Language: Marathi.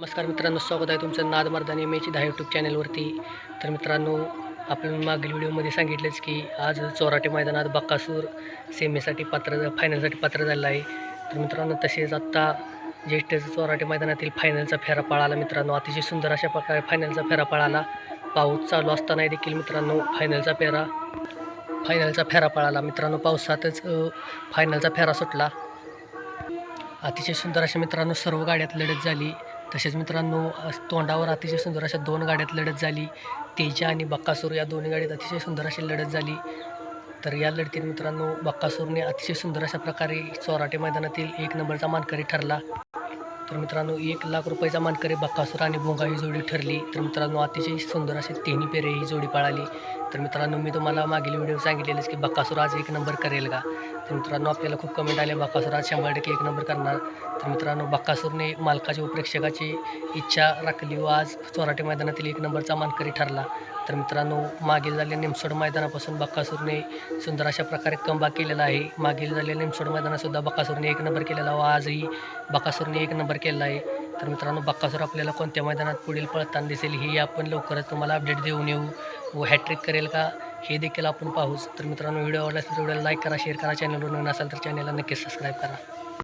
नमस्कार मित्रांनो स्वागत आहे तुमचं नाद मर्दानी मेची दहा यूट्यूब चॅनलवरती तर मित्रांनो आपण मागील व्हिडिओमध्ये सांगितलंच की आज चोराटे मैदानात बक्कासूर सेमीसाठी पात्र फायनलसाठी पात्र झालं आहे. तर मित्रांनो तसेच आत्ता ज्येष्ठचं चोराटे मैदानातील फायनलचा फेरा पळाला मित्रांनो. अतिशय सुंदर अशा प्रकारे फायनलचा फेरा पळाला. पाऊस चालू असतानाही देखील मित्रांनो फायनलचा फेरा फायनलचा फेरा पळाला. मित्रांनो पावसातच फायनलचा फेरा सुटला. अतिशय सुंदर अशा मित्रांनो सर्व गाड्यात लढत झाली. तसेच मित्रांनो तोंडावर अतिशय सुंदर अशा दोन गाड्यात लढत झाली. तेजा आणि बक्कासूर या दोन्ही गाडीत अतिशय सुंदर अशी लढत झाली. तर या लढतीत मित्रांनो बक्कासूरने अतिशय सुंदर अशा प्रकारे चौराटे मैदानातील एक नंबरचा मानकरी ठरला. तर मित्रांनो एक लाख रुपयाचा मानकरी बक्कासूर आणि भोंगा ही जोडी ठरली. तर मित्रांनो अतिशय सुंदर असे तिन्ही पेरे ही जोडी पळाली. तर मित्रांनो मी तुम्हाला मागील व्हिडिओ सांगितलेलेच की बक्कासूर आज एक नंबर करेल का? तर मित्रांनो आपल्याला खूप कमेंट आले बक्कासूर आज शंभर टक्के एक नंबर करणार. तर मित्रांनो बक्कासूरने मालकाची व प्रेक्षकाची इच्छा राखली व आज चोराटे मैदानातील एक नंबरचा मानकरी ठरला. तर मित्रांनो मागील झालेल्या निमसोड मैदानापासून बक्कासूरने सुंदर अशा प्रकारे कंबा केलेला आहे. मागील झालेल्या निमसोड मैदानातसुद्धा बक्कासूरने एक नंबर केलेला व आजही बक्कासूरने एक नंबर केला आहे. तर मित्रांनो बक्कासूर आपल्याला कोणत्या मैदानात पुढील पळताना दिसेल ही आपण लवकरच तुम्हाला अपडेट देऊन येऊ व हॅट्रिक करेल का हे देखील आपण पाहूच. तर मित्रांनो व्हिडिओ आवडला असेल तर व्हिडिओला लाईक करा शेअर करा चॅनलवर नवीन असाल तर चॅनलला नक्कीच सबस्क्राईब करा.